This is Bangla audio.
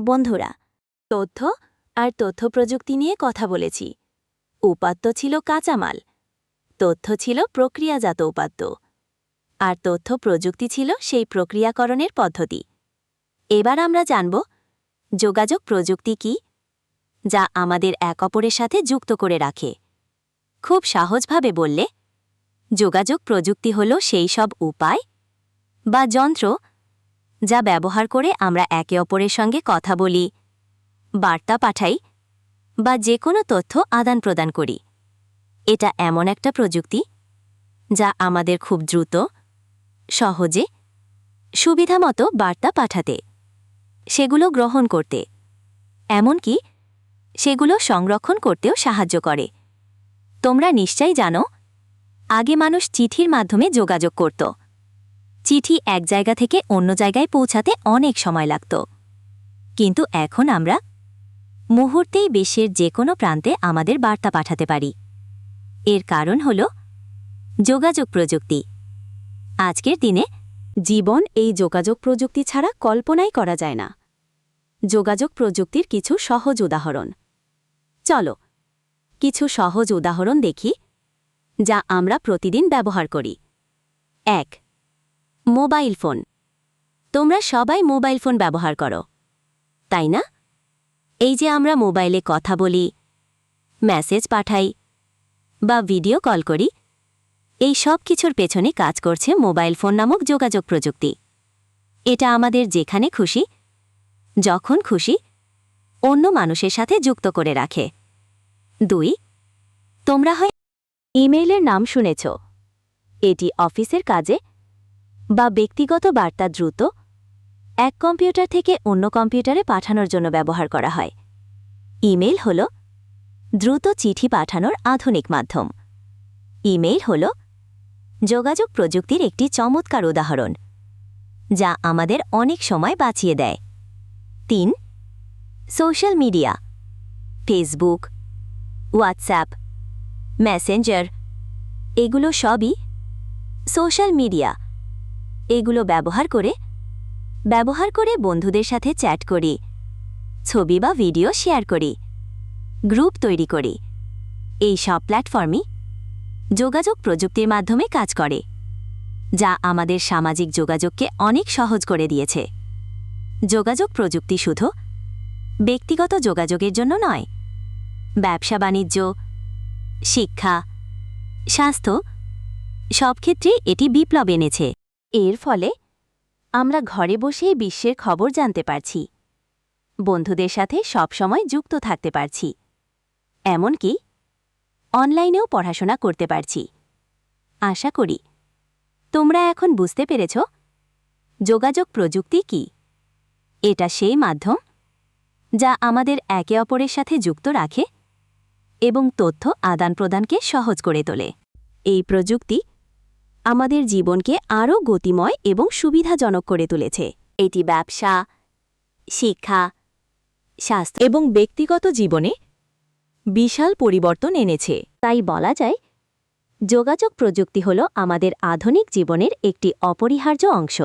বন্ধুরা, তথ্য আর তথ্য প্রযুক্তি নিয়ে কথা বলেছি। উপাত্ত ছিল কাঁচামাল, তথ্য ছিল প্রক্রিয়াজাত উপাত্ত, আর তথ্য প্রযুক্তি ছিল সেই প্রক্রিয়াকরণের পদ্ধতি। এবার আমরা জানব, যোগাযোগ প্রযুক্তি কি, যা আমাদের এক অপরের সাথে যুক্ত করে রাখে। খুব সহজভাবে বললে, যোগাযোগ প্রযুক্তি হল সেই সব উপায় বা যন্ত্র যা ব্যবহার করে আমরা একে অপরের সঙ্গে কথা বলি, বার্তা পাঠাই বা যে কোনো তথ্য আদান প্রদান করি। এটা এমন একটা প্রযুক্তি যা আমাদের খুব দ্রুত, সহজে, সুবিধামতো বার্তা পাঠাতে, সেগুলো গ্রহণ করতে, এমনকি সেগুলো সংরক্ষণ করতেও সাহায্য করে। তোমরা নিশ্চয়ই জানো, আগে মানুষ চিঠির মাধ্যমে যোগাযোগ করত। চিঠি এক জায়গা থেকে অন্য জায়গায় পৌঁছাতে অনেক সময় লাগত। কিন্তু এখন আমরা মুহূর্তেই বিশ্বের যে কোনো প্রান্তে আমাদের বার্তা পাঠাতে পারি। এর কারণ হল যোগাযোগ প্রযুক্তি। আজকের দিনে জীবন এই যোগাযোগ প্রযুক্তি ছাড়া কল্পনাই করা যায় না। যোগাযোগ প্রযুক্তির কিছু সহজ উদাহরণ। চলো, কিছু সহজ উদাহরণ দেখি যা আমরা প্রতিদিন ব্যবহার করি। এক মোবাইল ফোন। তোমরা সবাই মোবাইল ফোন ব্যবহার করো। তাই না? এই যে আমরা মোবাইলে কথা বলি, মেসেজ পাঠাই বা ভিডিও কল করি, এই সব কিছুর পেছনে কাজ করছে মোবাইল ফোন নামক যোগাযোগ প্রযুক্তি। এটা আমাদের যেখানে খুশি, যখন খুশি, অন্য মানুষের সাথে যুক্ত করে রাখে। দুই, তোমরা হয় ইমেইলের নাম শুনেছ। এটি অফিসের কাজে বা ব্যক্তিগত বার্তা দ্রুত এক কম্পিউটার থেকে অন্য কম্পিউটারে পাঠানোর জন্য ব্যবহার করা হয়। ইমেইল হল দ্রুত চিঠি পাঠানোর আধুনিক মাধ্যম। ইমেইল হল যোগাযোগ প্রযুক্তির একটি চমৎকার উদাহরণ, যা আমাদের অনেক সময় বাঁচিয়ে দেয়। তিন, social media, Facebook, WhatsApp, Messenger, এগুলো সবই সোশ্যাল মিডিয়া। এগুলো ব্যবহার করে ব্যবহার করে বন্ধুদের সাথে চ্যাট করি, ছবি বা ভিডিও শেয়ার করি, গ্রুপ তৈরি করি। এই সব প্ল্যাটফর্মই যোগাযোগ প্রযুক্তির মাধ্যমে কাজ করে, যা আমাদের সামাজিক যোগাযোগকে অনেক সহজ করে দিয়েছে। যোগাযোগ প্রযুক্তি শুধু ব্যক্তিগত যোগাযোগের জন্য নয়, ব্যবসা, বাণিজ্য, শিক্ষা, স্বাস্থ্য, সব ক্ষেত্রে এটি বিপ্লব এনেছে। এর ফলে আমরা ঘরে বসেই বিশ্বের খবর জানতে পারছি। বন্ধুদের সাথে সবসময় যুক্ত থাকতে পারছি। এমনকি অনলাইনেও পড়াশোনা করতে পারছি। আশা করি তোমরা এখন বুঝতে পেরেছ যোগাযোগ প্রযুক্তি কি। এটা সেই মাধ্যম যা আমাদের একে অপরের সাথে যুক্ত রাখে এবং তথ্য আদান প্রদানকে সহজ করে তোলে। এই প্রযুক্তি আমাদের জীবনকে আরও গতিময় এবং সুবিধাজনক করে তুলেছে। এটি ব্যবসা, শিক্ষা, স্বাস্থ্য এবং ব্যক্তিগত জীবনে বিশাল পরিবর্তন এনেছে। তাই বলা যায়, যোগাযোগ প্রযুক্তি হল আমাদের আধুনিক জীবনের একটি অপরিহার্য অংশ।